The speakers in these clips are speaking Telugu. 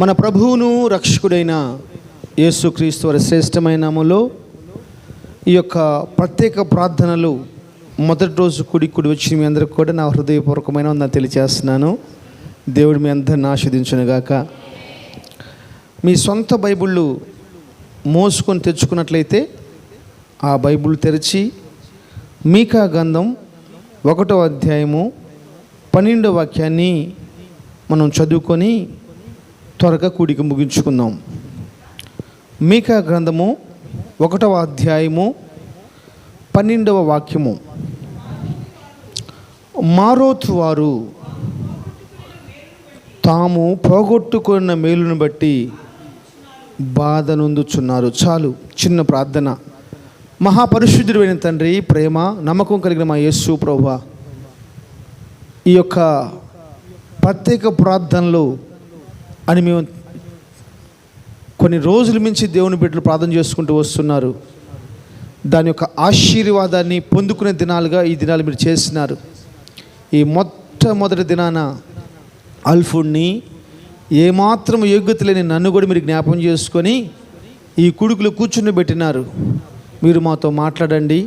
మన ప్రభువును రక్షకుడైన యేసుక్రీస్తు వారి శ్రేష్టమైన ఈ యొక్క ప్రత్యేక ప్రార్థనలు మొదటి రోజు కుడి కుడి వచ్చి మీ అందరికి కూడా నా హృదయపూర్వకమైన వందనాలు తెలియజేస్తున్నాను. దేవుడు మీ అందరిని ఆస్వాదించునుగాక మీ సొంత బైబిళ్ళు మోసుకొని తెచ్చుకున్నట్లయితే ఆ బైబిల్ తెరిచి మీకా గంధం ఒకటో అధ్యాయము పన్నెండో వాక్యాన్ని మనం చదువుకొని త్వరగా కూడిక ముగించుకుందాం. మీకా గ్రంథము ఒకటవ అధ్యాయము పన్నెండవ వాక్యము. మారోతు వారు తాము పోగొట్టుకున్న మేలును బట్టి బాధ నొందుచున్నారు. చాలు చిన్న ప్రార్థన. మహాపరిశుద్ధుడైన తండ్రి ప్రేమ నమ్మకం కలిగిన మా యేసు ప్రభు ఈ యొక్క ప్రత్యేక ప్రార్థనలు అని మేము కొన్ని రోజుల మించి దేవుని బిడ్డలు ప్రార్థన చేసుకుంటూ వస్తున్నారు. దాని యొక్క ఆశీర్వాదాన్ని పొందుకునే దినాలుగా ఈ దినాలు మీరు చేసినారు ఈ మొట్టమొదటి దినాన అల్ఫుడ్ని ఏమాత్రం యోగ్యత లేని నన్ను కూడా మీరు జ్ఞాపం చేసుకొని ఈ కుడుకులు కూర్చుని పెట్టినారు. మీరు మాతో మాట్లాడండి.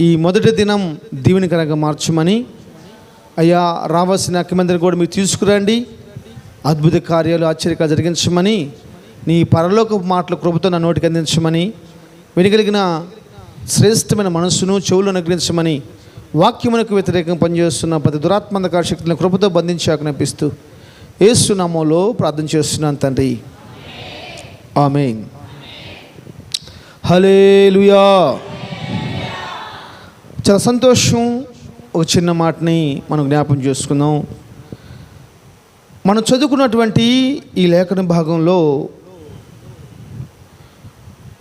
ఈ మొదటి దినం దీవెనకరంగా మార్చమని. అయ్యా రావాల్సిన అక్కమందిని కూడా మీరు తీసుకురండి. అద్భుత కార్యాలు ఆశ్చర్యకాలు జరిగించమని నీ పరలోక మాటల కృపతో నా నోటికి అందించమని వినగలిగిన శ్రేష్టమైన మనస్సును చెవులు అనుగ్రహించమని వాక్యమునకు వ్యతిరేకంగా పనిచేస్తున్న ప్రతి దురాత్మంధకార శక్తులను కృపతో బంధించి ఆజ్ఞాపిస్తూ ఏసునామోలో ప్రార్థన చేస్తున్నాను తండ్రి. ఆమె హలేలుయా చాలా సంతోషం. ఒక చిన్న మాటని మనం జ్ఞాపం చేసుకుందాం. మనం చదువుకున్నటువంటి ఈ లేఖన భాగంలో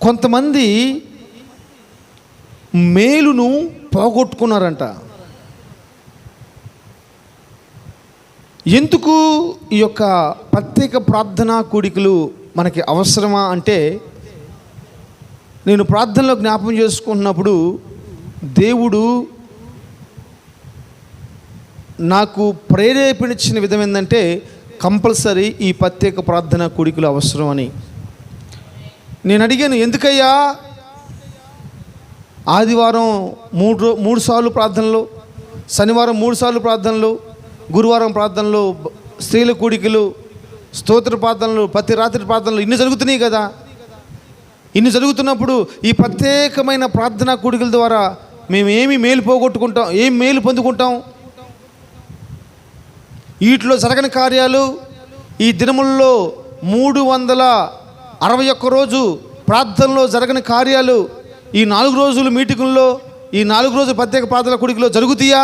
కొంతమంది మేలును పోగొట్టుకున్నారంట. ఎందుకు ఈ యొక్క ప్రత్యేక ప్రార్థనా కూడికలు మనకి అవసరమా అంటే నేను ప్రార్థనలో జ్ఞాపం చేసుకుంటున్నప్పుడు దేవుడు నాకు ప్రేరేపించిన విధం ఏంటంటే కంపల్సరీ ఈ ప్రత్యేక ప్రార్థన కూడికలు అవసరం అని నేను అడిగాను ఎందుకయ్యా? ఆదివారం మూడు మూడు సార్లు ప్రార్థనలు శనివారం మూడు సార్లు ప్రార్థనలు గురువారం ప్రార్థనలు స్త్రీల కూడికలు స్తోత్ర ప్రార్థనలు ప్రతి రాత్రి ప్రార్థనలు ఇన్ని జరుగుతున్నాయి కదా. ఇన్ని జరుగుతున్నప్పుడు ఈ ప్రత్యేకమైన ప్రార్థనా కూడికల ద్వారా మేము ఏమి మేలు పోగొట్టుకుంటాం ఏం మేలు పొందుకుంటాం? వీటిలో జరగని కార్యాలు ఈ దినముల్లో మూడు వందల అరవై ఒక్క రోజు ప్రార్థనలో జరగని కార్యాలు ఈ నాలుగు రోజులు మీటింగుల్లో ఈ నాలుగు రోజులు ప్రత్యేక ప్రార్థన కుడికిలో జరుగుతాయా?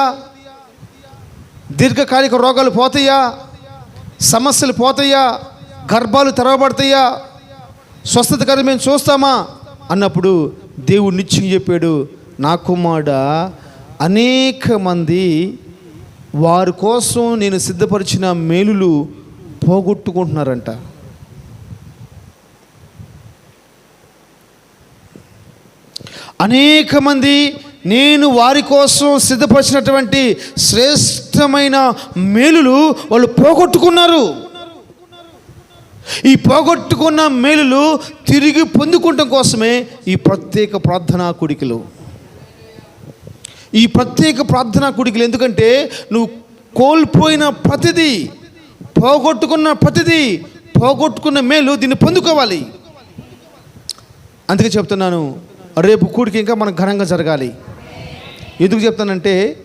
దీర్ఘకాలిక రోగాలు పోతాయా సమస్యలు పోతాయా గర్భాలు తెరవబడతాయా స్వస్థతకరం మేము చూస్తామా? అన్నప్పుడు దేవుడు నిత్యం చెప్పాడు నా కుమారుడ అనేక మంది వారి కోసం నేను సిద్ధపరిచిన మేలులు పోగొట్టుకుంటున్నారంట. అనేక మంది నేను వారి కోసం సిద్ధపరిచినటువంటి శ్రేష్టమైన మేలులు వాళ్ళు పోగొట్టుకున్నారు. ఈ పోగొట్టుకున్న మేలులు తిరిగి పొందుకుంటం కోసమే ఈ ప్రత్యేక ప్రార్థనా కుడికలు. ఈ ప్రత్యేక ప్రార్థనా కూడికలు ఎందుకంటే నువ్వు కోల్పోయిన ప్రతిదీ పోగొట్టుకున్న ప్రతిదీ పోగొట్టుకున్న మేలు దీన్ని పొందుకోవాలి. అందుకే చెప్తున్నాను రేపు కూడికి ఇంకా మనకు ఘనంగా జరగాలి. ఎందుకు చెప్తానంటే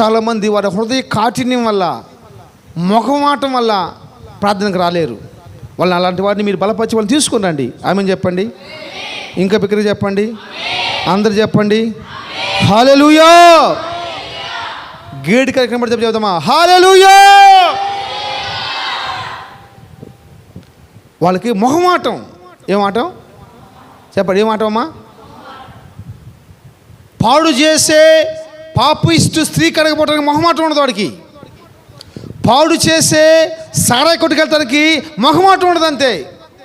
చాలామంది వారి హృదయ కాఠిన్యం వల్ల మొహమాటం వల్ల ప్రార్థనకు రాలేరు. వాళ్ళు అలాంటి వారిని మీరు బలపరిచి వాళ్ళు తీసుకుని రండి. ఆమె చెప్పండి? ఇంకా బిక్కరి చెప్పండి? అందరు చెప్పండి? హాలెలుయా! గేట్ కార్యక్రమం చెప్పి చెప్తామా హాలెలుయా! వాళ్ళకి మొహమాటం. ఏమాటం చెప్పండి ఏమాటం అమ్మా? పాడు చేసే పాపిస్టు స్త్రీ కడగపోవడానికి మొహమాటం ఉండదు వాడికి. పాడు చేసే సారాయి కొట్టుకెళ్తానికి మొహమాటం ఉండదు అంతే.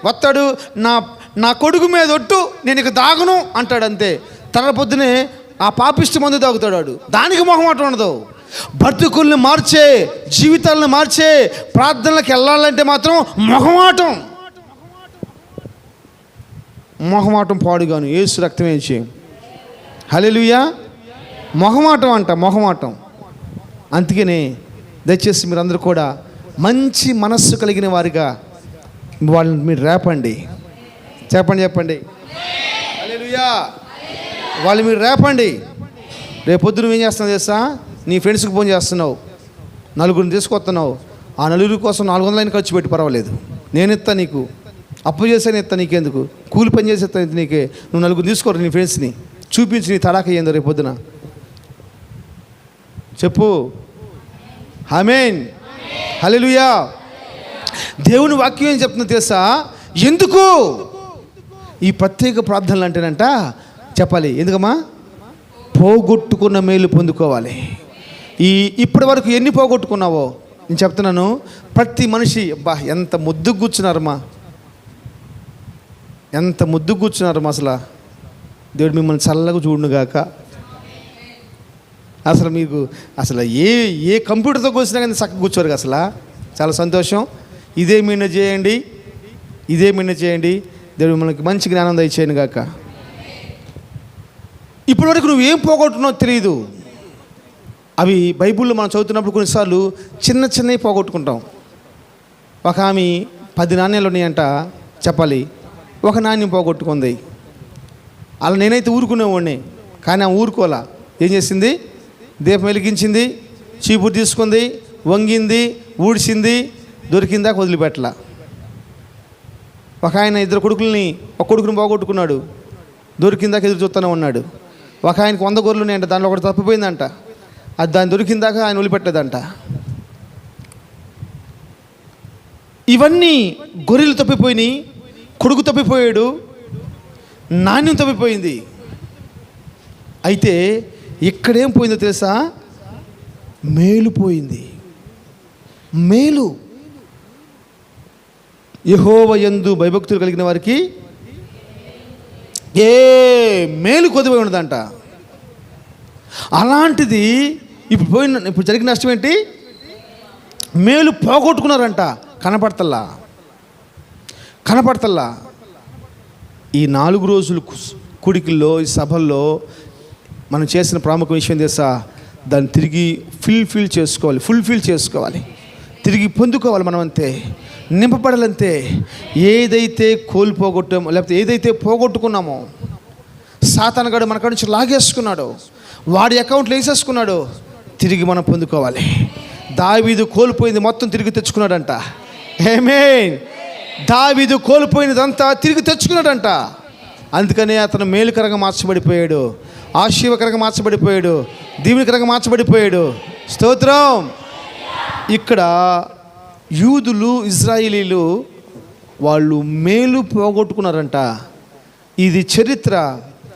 వస్తాడు నా నా కొడుకు మీద ఒట్టు నేను ఇక దాగను అంటాడు అంతే. తన పొద్దునే ఆ పాపిష్టి మందు తాగుతాడు వాడు. దానికి మొహమాటం ఉండదు. బ్రతుకుల్ని మార్చే జీవితాలను మార్చే ప్రార్థనలకు వెళ్ళాలంటే మాత్రం మొహమాటం. మొహమాటం పాడుగాను. ఏసు రక్తం చేయం హలెలుయా మొహమాటం అంట మొహమాటం. అందుకనే దయచేసి మీరందరూ కూడా మంచి మనస్సు కలిగిన వారిగా వాళ్ళని మీరు రేపండి. చెప్పండి చెప్పండి. హలెలుయా వాళ్ళు మీరు రేపండి. రేపొద్దు నువ్వేం చేస్తున్నావు తెలుసా? నీ ఫ్రెండ్స్కి ఫోన్ చేస్తున్నావు. నలుగురిని తీసుకొస్తున్నావు. ఆ నలుగురి కోసం నాలుగు వందలైన ఖర్చు పెట్టి పర్వాలేదు. నేను ఇస్తా నీకు. అప్పు చేసాను ఇస్తా నీకెందుకు? కూలి పని చేసి ఇస్తా నీకే. నువ్వు నలుగురు తీసుకోరు నీ ఫ్రెండ్స్ని? చూపించి నీ తడాక అయ్యిందో రేపు పొద్దున. చెప్పు. హమేన్ హలెలుయా దేవుని వాక్యం ఏం చెప్తుందో తెలుసా? ఎందుకు? ఈ ప్రత్యేక ప్రార్థనలు అంటేనంట చెప్పాలి. ఎందుకమ్మా? పోగొట్టుకున్న మేలు పొందుకోవాలి. ఈ ఇప్పటి వరకు ఎన్ని పోగొట్టుకున్నావో? నేను చెప్తున్నాను. ప్రతి మనిషి అబ్బా ఎంత ముద్దు కూర్చున్నారమ్మా. ఎంత ముద్దు కూర్చున్నారమ్మా అసలు. దేవుడు మిమ్మల్ని చల్లగా చూడుగాక అసలు మీకు అసలు ఏ ఏ కంప్యూటర్తో కూర్చున్నా కానీ చక్కగా కూర్చోరు అసలు. చాలా సంతోషం. ఇదే మీన చేయండి. ఇదే మీన చేయండి. దేవుడు మనకి మంచి జ్ఞానం దయచేయను గాక. ఇప్పటివరకు నువ్వు ఏం పోగొట్టున్నావు తెలియదు అవి బైబిల్లో మనం చదువుతున్నప్పుడు కొన్నిసార్లు చిన్న చిన్నవి పోగొట్టుకుంటాం. ఒక ఆమె పది నాణ్యాలు ఉన్నాయంట చెప్పాలి. ఒక నాణ్యం పోగొట్టుకుంది. అలా నేనైతే ఊరుకునేవాడిని. కానీ ఆమె ఊరుకోలా ఏం చేసింది? దీపం వెలిగించింది చీపురు తీసుకుంది వంగింది ఊడ్చింది దొరికిందాక వదిలిపెట్టల. ఒక ఆయన ఇద్దరు కొడుకుల్ని ఒక కొడుకుని పోగొట్టుకున్నాడు. దొరికిందాక ఎదురు చూస్తూనే ఉన్నాడు. ఒక ఆయనకు వంద గొర్రెలు ఉన్నాయంట దాంట్లో ఒకటి తప్పిపోయిందంట. అది దాన్ని దొరికిందాక ఆయన వదిలిపెట్టలేదంట ఇవన్నీ గొర్రెలు తప్పిపోయినాయి కొడుకు తప్పిపోయాడు నాణ్యం తప్పిపోయింది. అయితే ఇక్కడేం పోయిందో తెలుసా? మేలు పోయింది. మేలు. యహోవ యందు భయభక్తులు కలిగిన వారికి ఏ మేలు కొద్దిపోయి ఉండదంట. అలాంటిది ఇప్పుడు పోయిన ఇప్పుడు జరిగిన నష్టం ఏంటి? మేలు పోగొట్టుకున్నారంట. కనపడతల్లా. కనపడతల్లా. ఈ నాలుగు రోజులు కుడికిల్లో ఈ సభల్లో మనం చేసిన ప్రాముఖ విషయం తెలుసా? దాన్ని తిరిగి ఫిల్ చేసుకోవాలి ఫుల్ఫిల్ చేసుకోవాలి. తిరిగి పొందుకోవాలి మనం అంతే నింపబడాలంతే. ఏదైతే కోల్పోగొట్టామో లేకపోతే ఏదైతే పోగొట్టుకున్నామో సాతానగాడు మన కాడ నుంచి లాగేసుకున్నాడు వాడి అకౌంట్లో వేసేసుకున్నాడు తిరిగి మనం పొందుకోవాలి. దావీదు కోల్పోయింది మొత్తం తిరిగి తెచ్చుకున్నాడంట. ఏమే దావీదు కోల్పోయినదంతా తిరిగి తెచ్చుకున్నాడంట. అందుకనే అతను మేలుకరంగా మార్చబడిపోయాడు ఆశీవకరంగా మార్చబడిపోయాడు దీవునికరంగా మార్చబడిపోయాడు. స్తోత్రం. ఇక్కడ యూదులు ఇజ్రాయిలీలు వాళ్ళు మేలు పోగొట్టుకున్నారంట. ఇది చరిత్ర.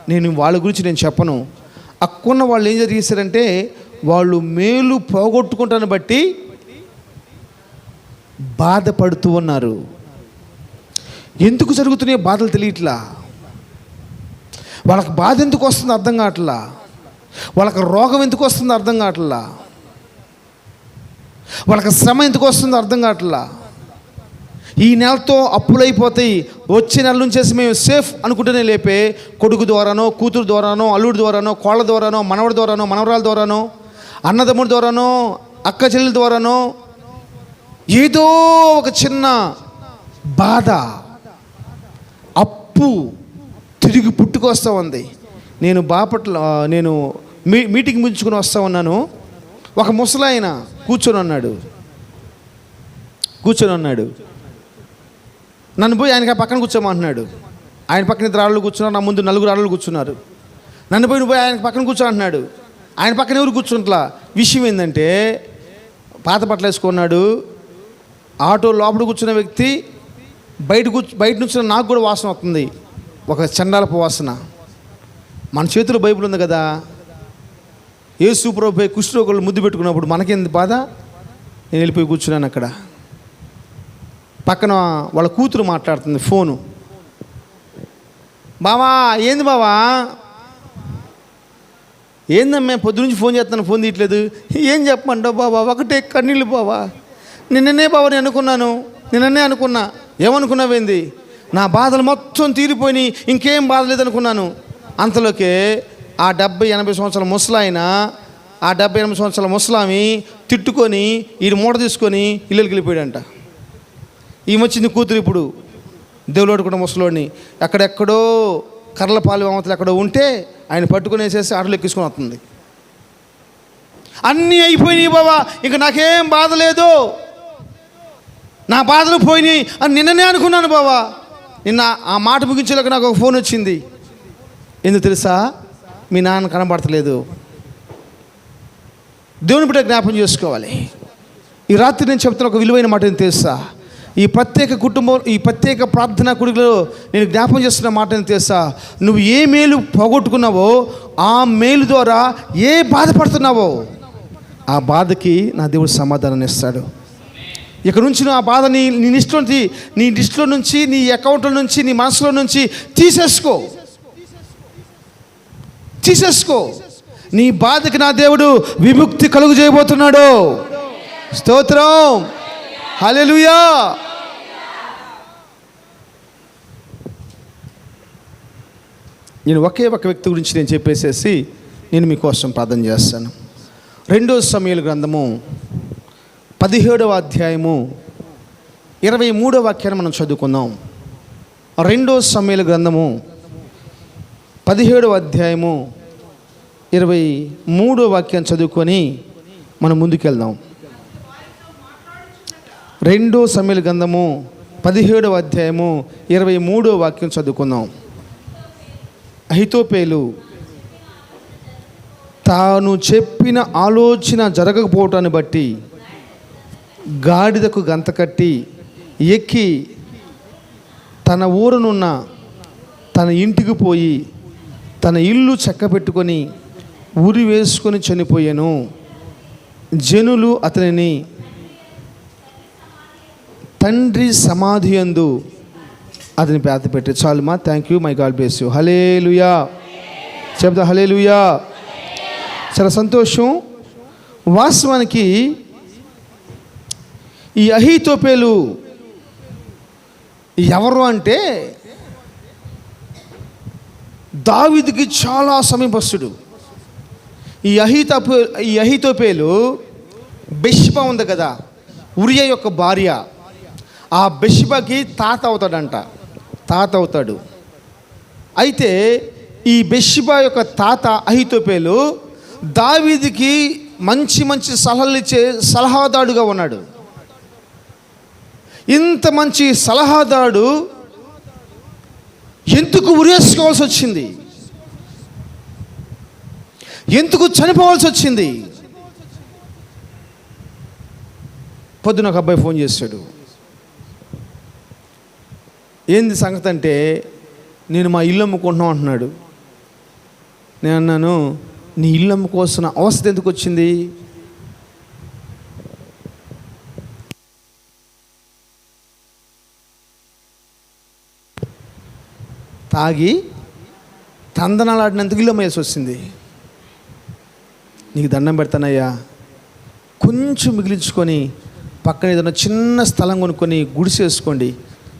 నేను వాళ్ళ గురించి నేను చెప్పను. అక్కున్న వాళ్ళు ఏం జరిగేశారంటే వాళ్ళు మేలు పోగొట్టుకుంటాను బట్టి బాధపడుతూ ఉన్నారు. ఎందుకు జరుగుతున్నాయో బాధలు తెలియట్లా? వాళ్ళకి బాధ ఎందుకు వస్తుందో అర్థం కావట్లా? వాళ్ళకి రోగం ఎందుకు వస్తుందో అర్థం కావట్లా? వాళ్ళకి శ్రమ ఎందుకు వస్తుందో అర్థం కావట్లా? ఈ నెలతో అప్పులైపోతాయి. వచ్చే నెల నుంచేసి మేము సేఫ్ అనుకుంటూనే లేపే. కొడుకు ద్వారానో కూతురు ద్వారానో అల్లుడి ద్వారానో కోళ్ళ ద్వారానో మనవడి ద్వారానో మనవరాల ద్వారానో అన్నదమ్ముడి ద్వారానో అక్క చెల్లెల ద్వారానో ఏదో ఒక చిన్న బాధ అప్పు తిరిగి పుట్టుకొస్తూ ఉంది. నేను బాపట్ల నేను మీ మీటింగ్ ముంచుకుని వస్తూ ఉన్నాను. ఒక ముసలాయన కూర్చొని ఉన్నాడు కూర్చొని ఉన్నాడు నన్ను పోయి ఆయనకి ఆ పక్కన కూర్చోమంటున్నాడు ఆయన పక్కన ఇద్దరు ఆళ్ళు కూర్చున్నారు నా ముందు నలుగురు ఆళ్ళు కూర్చున్నారు. నన్ను పోయి పోయి ఆయన పక్కన కూర్చో అంటున్నాడు ఆయన పక్కన ఎవరు కూర్చుంట్లా? విషయం ఏంటంటే పాత బట్టలు వేసుకున్నాడు. ఆటో లోపల కూర్చున్న వ్యక్తి బయట కూర్చు బయట నుంచి నాకు కూడా వాసన వస్తుంది. ఒక చండాలపు వాసన. మన చేతిలో బైబిల్ ఉంది కదా. ఏ సూపర్పై కుష్ఠరోగులు ముద్దు పెట్టుకున్నప్పుడు మనకేంది బాధ? నేను వెళ్ళిపోయి కూర్చున్నాను అక్కడ. పక్కన వాళ్ళ కూతురు మాట్లాడుతుంది ఫోను. బావా ఏంది బావా? ఏందమ్మా పొద్దు నుంచి ఫోన్ చేస్తాను ఫోన్ తీయట్లేదు. ఏం చెప్పమంటావు బాబా ఒకటే కన్నీళ్ళు బావా. నిన్ననే బాబా నేను అనుకున్నాను. నిన్ననే అనుకున్నా. ఏమనుకున్నావేంది నా బాధలు మొత్తం తీరిపోయినాయి. ఇంకేం బాధ లేదనుకున్నాను. అంతలోకే ఆ డెబ్బై ఎనభై సంవత్సరాల ముసలాయన ఆ డెబ్బై ఎనభై సంవత్సరాల ముసలామి తిట్టుకొని ఈ మూట తీసుకొని ఇల్లుకి వెళ్ళిపోయాడంట. ఈమె వచ్చింది కూతురు ఇప్పుడు. దేవులోడు కూడా ముసలోడిని. ఎక్కడెక్కడో కర్లపాలి అవతలు ఎక్కడో ఉంటే ఆయన పట్టుకునేసేసి ఆటలు ఎక్కించుకొని వస్తుంది. అన్నీ అయిపోయినాయి బాబా ఇంకా నాకేం బాధ లేదు. నా బాధలు పోయినాయి అని నిన్ననే అనుకున్నాను బాబా నిన్న ఆ మాట ముగించేలాగా నాకు ఒక ఫోన్ వచ్చింది. ఎందుకు తెలుసా? మీ నాన్న కనబడతలేదు. దేవుని బిడ్డ జ్ఞాపం చేసుకోవాలి. ఈ రాత్రి నేను చెప్తున్న ఒక విలువైన మాట నేను తెలుసా? ఈ ప్రత్యేక కుటుంబం ఈ ప్రత్యేక ప్రార్థనా కుడిలో నేను జ్ఞాపం చేస్తున్న మాట నేను తెలుసా? నువ్వు ఏ మేలు పోగొట్టుకున్నావో ఆ మేలు ద్వారా ఏ బాధపడుతున్నావో ఆ బాధకి నా దేవుడు సమాధానం ఇస్తాడు. ఇక నుంచి నువ్వు ఆ బాధని నీ లిస్టులో నీ లిస్టులో నుంచి నీ అకౌంట్లో నుంచి నీ మనసులో నుంచి తీసేసుకో. తీసేసుకో నీ బాధకి నా దేవుడు విముక్తి కలుగు చేయబోతున్నాడు. స్తోత్రం. హలెలుయా నేను ఒకే ఒక వ్యక్తి గురించి నేను చెప్పేసేసి నేను మీకోసం ప్రార్థన చేస్తాను. రెండో సమయాల గ్రంథము పదిహేడవ అధ్యాయము ఇరవై మూడో వాక్యాన్ని మనం చదువుకుందాం. రెండో సమయాల గ్రంథము పదిహేడవ అధ్యాయము ఇరవై మూడో వాక్యం చదువుకొని మనం ముందుకెళ్దాం. రెండో సమయాల గంధము పదిహేడవ అధ్యాయము ఇరవై మూడో వాక్యం చదువుకుందాం. అహితోపేలు తాను చెప్పిన ఆలోచన జరగకపోవటాన్ని బట్టి గాడిదకు గంత కట్టి ఎక్కి తన ఊరునున్న తన ఇంటికి పోయి తన ఇల్లు చక్కబెట్టుకొని ఉరి వేసుకొని చనిపోయాను. జనులు అతనిని తండ్రి సమాధి అందు అతని పేద పెట్టి చాలు మా thank you my god bless you hallelujah చెప్తా హలే లుయా చాలా సంతోషం. వాస్తవానికి ఈ అహీతోపేలు ఎవరు అంటే దావిదికి చాలా సమీపస్తుడు. ఈ అహితపే ఈ అహితోపేలు బెష్బ ఉంది కదా ఉరియ యొక్క భార్య. ఆ బెష్బకి తాత అవుతాడంట తాత అవుతాడు. అయితే ఈ బెష్బ యొక్క తాత అహితోపేలు దావీదికి మంచి మంచి సలహాలు ఇచ్చే సలహాదారుడుగా ఉన్నాడు. ఇంత మంచి సలహాదారుడు ఎందుకు ఉరేసుకోవాల్సి వచ్చింది? ఎందుకు చనిపోవాల్సి వచ్చింది? పొద్దున ఒక అబ్బాయి ఫోన్ చేశాడు. ఏంది సంగతి అంటే నేను మా ఇల్లు అమ్ముకుంటున్నాం అంటున్నాడు. నేను అన్నాను నీ ఇల్లు అమ్ముకోవాల్సిన అవస్థ ఎందుకు వచ్చింది? తాగి తందనాలాడినందుకు ఇల్లు అమ్మేసి వచ్చింది. నీకు దండం పెడతానయ్యా. కొంచెం మిగిలించుకొని పక్కన ఏదైనా చిన్న స్థలం కొనుక్కొని గుడిసేసుకోండి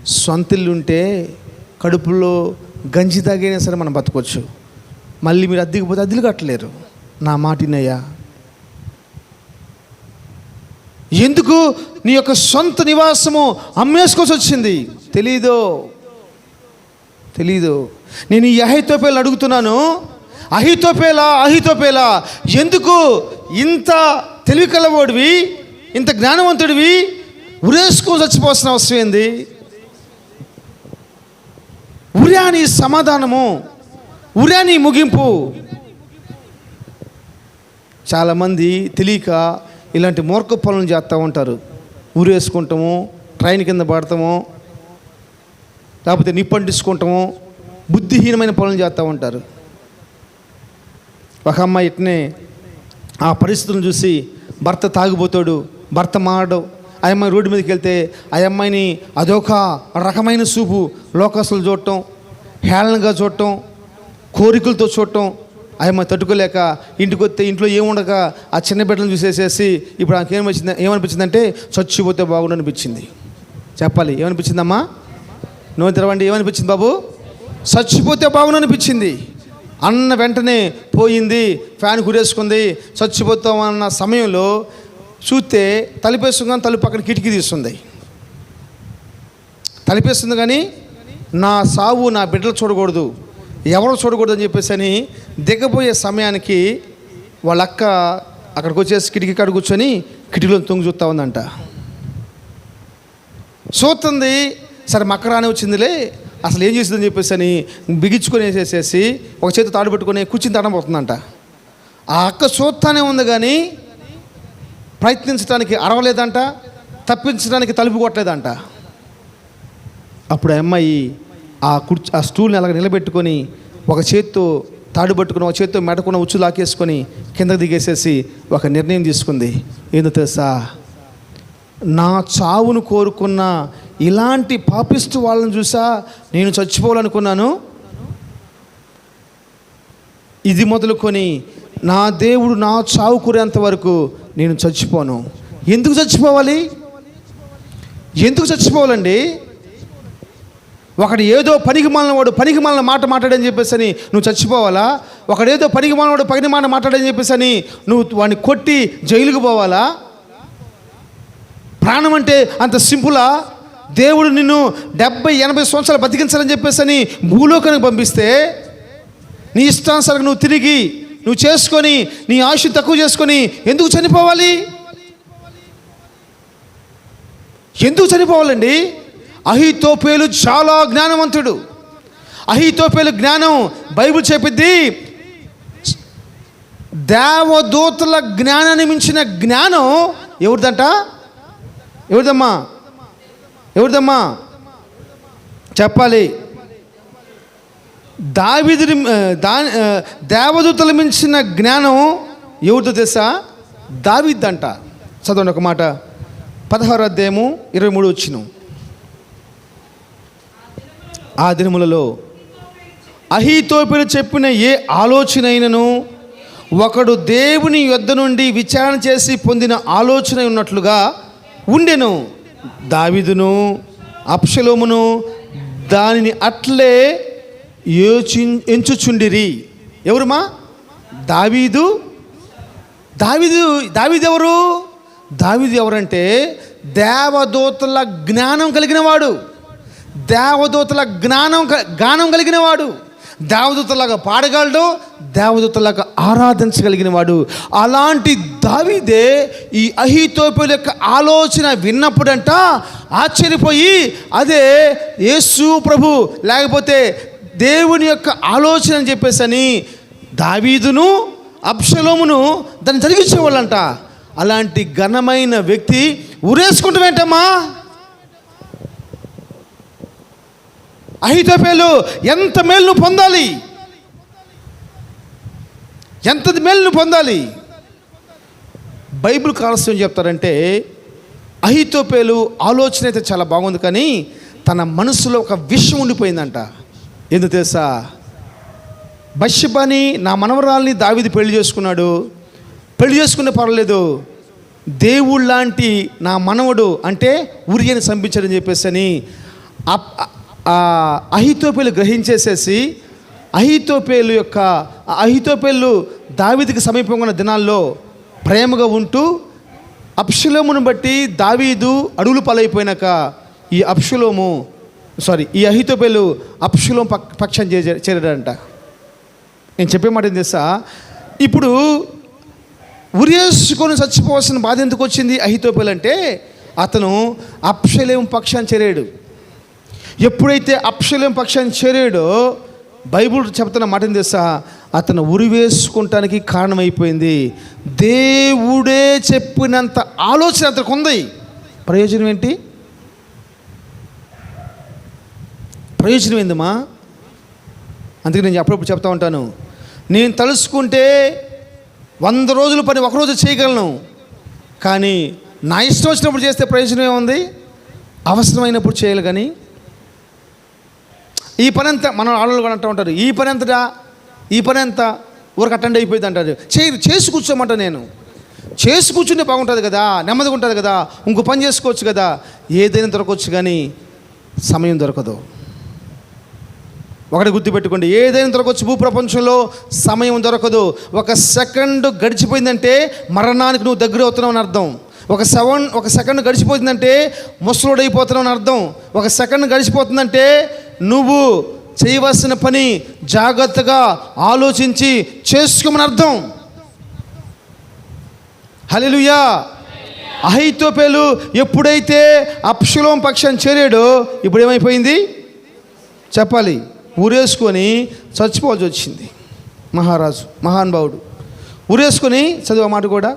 సొంత ఇల్లు ఉంటే కడుపులో గంజి తాగైనా సరే మనం బతకొచ్చు. మళ్ళీ మీరు అద్దెకి పోతే అద్దెలు కట్టలేరు. నా మాటినయ్యా ఎందుకు? నీ యొక్క సొంత నివాసము అమ్మేసుకోవాల్సి వచ్చింది. తెలీదో? తెలీదు? నేను ఈ అహితోపేలు అడుగుతున్నాను. అహితోపేలా అహితోపేలా. ఎందుకు ఇంత తెలివి కలవాడివి ఇంత జ్ఞానవంతుడివి? ఉరేసుకొని చచ్చిపోవాల్సిన అవసరం ఏంది? ఉర్యాని సమాధానము ఉర్యాని ముగింపు. చాలామంది తెలియక ఇలాంటి మూర్ఖ పనులు చేస్తూ ఉంటారు. ఊరేసుకుంటాము ట్రైన్ కింద పడతాము లేకపోతే నిప్పంటించుకుంటాము బుద్ధిహీనమైన పనులు చేస్తూ ఉంటారు. ఒక అమ్మాయి ఇట్నే ఆ పరిస్థితులను చూసి భర్త తాగిపోతాడు భర్త మారడు. ఆ అమ్మాయి రోడ్డు మీదకి వెళ్తే ఆ అమ్మాయిని అదొక రకమైన చూపు లోకస్లు చూడటం హేళనగా చూడటం కోరికలతో చూడటం. ఆయమ్మ తట్టుకోలేక ఇంటికి వస్తే ఇంట్లో ఏముండక ఆ చిన్న బిడ్డలను చూసేసేసి ఇప్పుడు ఆమెకి ఏమనిపించింది ఏమనిపించిందంటే చచ్చిపోతే బాగుండు అనిపించింది. చెప్పాలి ఏమనిపించిందమ్మా? నువ్వు తెరవండి ఏమనిపించింది బాబు? చచ్చిపోతే బాగుండు అనిపించింది. అన్న వెంటనే పోయింది ఫ్యాన్ కురేసుకుంది చచ్చిపోతాం అన్న సమయంలో చూస్తే తలిపేసుకుని తలుపు పక్కన కిటికీ తీస్తుంది. తలిపేస్తుంది కానీ నా సావు నా బిడ్డలు చూడకూడదు ఎవరు చూడకూడదు అని చెప్పేసి అని దిగబోయే సమయానికి వాళ్ళ అక్క అక్కడికి వచ్చేసి కిటికీ కాడ కూర్చొని కిటికీలో తొంగి చూస్తూ ఉందంట. చూస్తుంది సరే మక్కరానే వచ్చిందిలే అసలు ఏం చేసిందని చెప్పేసి అని బిగించుకొని వేసేసేసి ఒక చేతి తాడు పెట్టుకొని కూర్చుని తడబోతుందంట ఆ అక్క చూస్తానే ఉంది కానీ ప్రయత్నించడానికి అరవలేదంట తప్పించడానికి తలుపు కొట్టలేదంట. అప్పుడు ఆ అమ్మాయి ఆ కుర్చీ ఆ స్టూల్ని అలాగ నిలబెట్టుకొని ఒక చేత్తో తాడు పట్టుకుని ఒక చేత్తో మెడకున్న ఉచ్చు లాకేసుకొని కిందకు దిగేసేసి ఒక నిర్ణయం తీసుకుంది. ఏందో తెలుసా? నా చావును కోరుకున్న ఇలాంటి పాపిస్తూ వాళ్ళని చూసా నేను చచ్చిపోవాలనుకున్నాను. ఇది మొదలుకొని నా దేవుడు నా చావు కూరేంత వరకు నేను చచ్చిపోను. ఎందుకు చచ్చిపోవాలి? ఎందుకు చచ్చిపోవాలండి? ఒకడు ఏదో పనికి మాలిన వాడు పనికి మాలిన మాట మాట్లాడని చెప్పేసి అని నువ్వు చచ్చిపోవాలా? ఒకడేదో పనికి మాలిన వాడు పని మాట మాట్లాడని చెప్పేసి అని నువ్వు వాడిని కొట్టి జైలుకు పోవాలా? ప్రాణం అంటే అంత సింపులా? దేవుడు నిన్ను డెబ్బై ఎనభై సంవత్సరాలు బతికించాలని చెప్పేసి అని భూలోకానికి పంపిస్తే నీ ఇష్టానుసారంగా నువ్వు తిరిగి నువ్వు చేసుకొని నీ ఆయుష్ తక్కువ చేసుకొని ఎందుకు చనిపోవాలి? ఎందుకు చనిపోవాలండి? అహితోపేలు చాలా జ్ఞానవంతుడు. అహితోపేలు జ్ఞానం బైబిల్ చెప్పిద్ది దేవదూతల జ్ఞానాన్ని మించిన జ్ఞానం ఎవరిదంట? ఎవరిదమ్మా? ఎవరిదమ్మా? చెప్పాలి. దావిదిని దా దేవదూతలు మించిన జ్ఞానం ఎవరితో తెలుసా? దావిద్దంట చదవండి ఒక మాట. పదహారు అధ్యాయము ఇరవై మూడు వచ్చిన. ఆ దినములలో అహీతోపిలు చెప్పిన ఏ ఆలోచన అయినను ఒకడు దేవుని యొద్ద నుండి విచారణ చేసి పొందిన ఆలోచన ఉన్నట్లుగా ఉండెను. దావిదును అప్షలోమును దానిని అట్లే యోచి ఎంచుచుండిరి. ఎవరుమా? దావీదు. దావీదు దావిదు ఎవరు దావిదు ఎవరంటే దేవదూతల జ్ఞానం కలిగిన వాడు దేవదూతల జ్ఞానం క- గానం కలిగిన వాడు దేవదూతలాగా పాడగలడు దేవదూతలాగా ఆరాధించగలిగిన వాడు అలాంటి దావిదే ఈ అహితోపుల యొక్క ఆలోచన విన్నప్పుడంట ఆశ్చర్యపోయి అదే యేసు ప్రభు లేకపోతే దేవుని యొక్క ఆలోచన అని చెప్పేసి అని దావీదును అప్షలోమును దాన్ని జరిగించేవాళ్ళంట. అలాంటి ఘనమైన వ్యక్తి ఉరేసుకుంటూ అహితోపేలు ఎంత మేలును పొందాలి? ఎంత మేలును పొందాలి? బైబిల్ కాలస్యం ఏం చెప్తారంటే అహితోపేలు ఆలోచన అయితే చాలా బాగుంది కానీ తన మనసులో ఒక విషయం ఉండిపోయిందంట. ఎందుకు తెలుసా? బష్యబాని నా మనవరాల్ని దావిది పెళ్ళి చేసుకున్నాడు. పెళ్ళి చేసుకునే పర్వాలేదు. దేవుళ్ళ లాంటి నా మనవడు అంటే ఉరియని సంపించాడని చెప్పేసి అని అహితోపేలు గ్రహించేసేసి అహితోపేలు యొక్క అహితోపేలు దావీదికి సమీపంగా ఉన్న దినాల్లో ప్రేమగా ఉంటూ అప్షులోమును బట్టి దావీదు అడుగులు పాలైపోయినాక ఈ అప్షులోము సారీ ఈ అహితోపేలు అప్షులోం పక్ పక్షం చే చేరాడంట. నేను చెప్పే మాట ఏం తెలుసా? ఇప్పుడు ఉరేసుకొని చచ్చిపోవాల్సిన బాధ ఎందుకు వచ్చింది అహితోపేలు అంటే అతను అప్షలేం పక్షాన్ని చేరాడు. ఎప్పుడైతే అప్షల్యం పక్షాన్ని చేరాడో బైబుల్ చెప్తున్న మాట తెలుసా? అతను ఉరివేసుకుంటానికి కారణమైపోయింది. దేవుడే చెప్పినంత ఆలోచన అతనికి ఉంది. ప్రయోజనం ఏంటి? ప్రయోజనం ఏందమ్మా? అందుకే నేను అప్పుడప్పుడు చెప్తా ఉంటాను. నేను తలుసుకుంటే వంద రోజుల పని ఒకరోజు చేయగలను. కానీ నా ఇష్టం వచ్చినప్పుడు చేస్తే ప్రయోజనం ఏముంది అవసరమైనప్పుడు చేయాలి కానీ ఈ పని ఎంత? మన ఆడవాళ్ళు కూడా అంటూ ఉంటారు. ఈ పని ఎంతటా? ఈ పని ఎంత? ఊరికి అటెండ్ అయిపోయింది అంటారు. చేయరు. చేసి కూర్చోమంట నేను. చేసి కూర్చుంటే బాగుంటుంది కదా. నెమ్మదిగా ఉంటుంది కదా. ఇంకో పని చేసుకోవచ్చు కదా. ఏదైనా దొరకవచ్చు కానీ సమయం దొరకదు. ఒకటి గుర్తుపెట్టుకోండి. ఏదైనా దొరకవచ్చు భూప్రపంచంలో సమయం దొరకదు. ఒక సెకండ్ గడిచిపోయిందంటే మరణానికి నువ్వు దగ్గర అవుతున్నావు అని అర్థం. ఒక సెవెన్ ఒక సెకండ్ గడిచిపోతుందంటే ముసలోడైపోతున్నావు అని అర్థం. ఒక సెకండ్ గడిచిపోతుందంటే నువ్వు చేయవలసిన పని జాగ్రత్తగా ఆలోచించి చేసుకోమని అర్థం. హలిలుయా అహితోపేలు ఎప్పుడైతే అప్షులోం పక్షాన్ని చేరాడో ఇప్పుడు ఏమైపోయింది? చెప్పాలి. ఊరేసుకొని చచ్చిపోవాల్సి వచ్చింది. మహారాజు మహానుభావుడు ఊరేసుకొని చదివే మాట కూడా?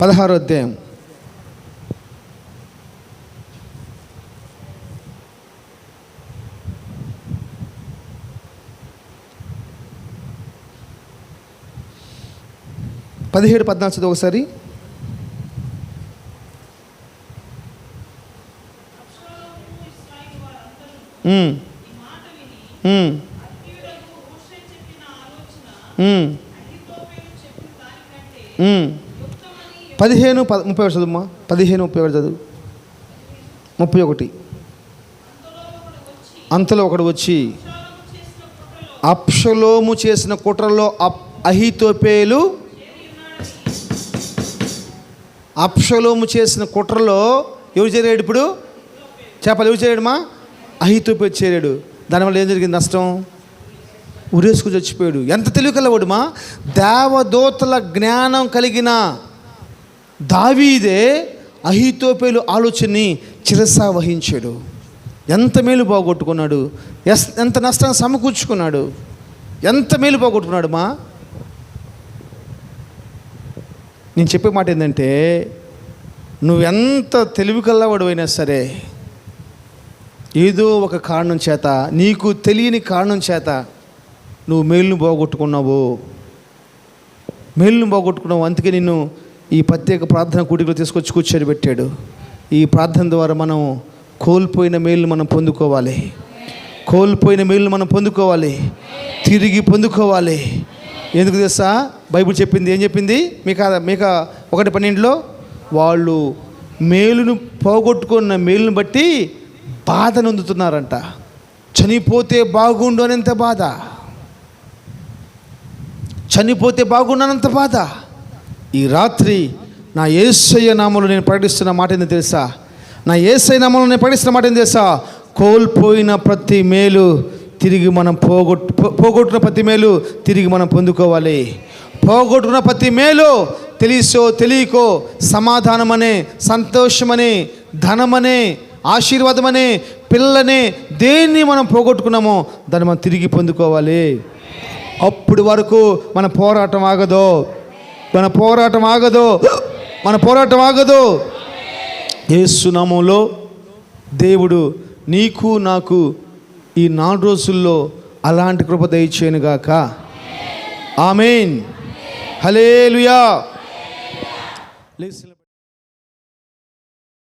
పదహారో అధ్యాయం. పదిహేడు పద్నాలుగు చదువు ఒకసారి. పదిహేను పద ముప్పై ఒకటి చదువుమా? పదిహేను ముప్పై ఒకటి చదువు. ముప్పై ఒకటి. అంతలో ఒకడు వచ్చి అప్షలోము చేసిన కుట్రలో అప్ అహితోపేలు అప్షలోము చేసిన కుట్రలో ఎవరు చేరాడు ఇప్పుడు? చేపలు ఎవరు చేరాడుమా అహితోపేలు చేరాడు. దానివల్ల ఏం జరిగింది? నష్టం? ఉరేసుకు చచ్చిపోయాడు. ఎంత తెలివి కలవాడుమా దేవదూతల జ్ఞానం కలిగిన దావీదే అహితోపేలు ఆలోచనని చిరసా వహించాడు. ఎంత మేలు పోగొట్టుకున్నాడు? ఎస్ ఎంత నష్టాన్ని సమకూర్చుకున్నాడు? ఎంత మేలు పోగొట్టుకున్నాడు మా నేను చెప్పే మాట ఏంటంటే నువ్వెంత తెలివి కల్లవాడు అయినా సరే ఏదో ఒక కారణం చేత నీకు తెలియని కారణం చేత నువ్వు మేలును పోగొట్టుకున్నావు మేలును పోగొట్టుకున్నావు. అందుకే నిన్ను ఈ ప్రత్యేక ప్రార్థన కూటికలో తీసుకొచ్చి కూర్చొని పెట్టాడు. ఈ ప్రార్థన ద్వారా మనం కోల్పోయిన మేలును మనం పొందుకోవాలి. కోల్పోయిన మేలును మనం పొందుకోవాలి. తిరిగి పొందుకోవాలి. ఎందుకు తెలుసా? బైబిల్ చెప్పింది ఏం చెప్పింది? మీకు మీకు ఒకటి పన్నెండులో వాళ్ళు మేలును పోగొట్టుకున్న మేలును బట్టి బాధ నొందుతున్నారంట. చనిపోతే బాగుండు అనేంత బాధ. చనిపోతే బాగుండనంత బాధ. ఈ రాత్రి నా ఏసయ్య నామంలో నేను ప్రకటిస్తున్న మాట ఏంది తెలుసా? నా ఏసై నామంలో నేను ప్రకటిస్తున్న మాట ఏంది తెలుసా? కోల్పోయిన ప్రతి మేలు తిరిగి మనం పోగొట్టు పోగొట్టున పోగొట్టిన ప్రతి మేలు తిరిగి మనం పొందుకోవాలి. పోగొట్టుకున్న ప్రతి మేలు తెలిసో తెలియకో సమాధానమనే సంతోషమనే ధనమనే ఆశీర్వాదమనే పిల్లనే దేన్ని మనం పోగొట్టుకున్నామో దాన్ని మనం తిరిగి పొందుకోవాలి. అప్పుడు వరకు మన పోరాటం ఆగదు? మన పోరాటం ఆగదు? మన పోరాటం ఆగదు? ఏసునామంలో దేవుడు నీకు నాకు ఈ నాలుగు రోజుల్లో అలాంటి కృప దయచేయనుగాక. ఆమెన్. హలేలుయా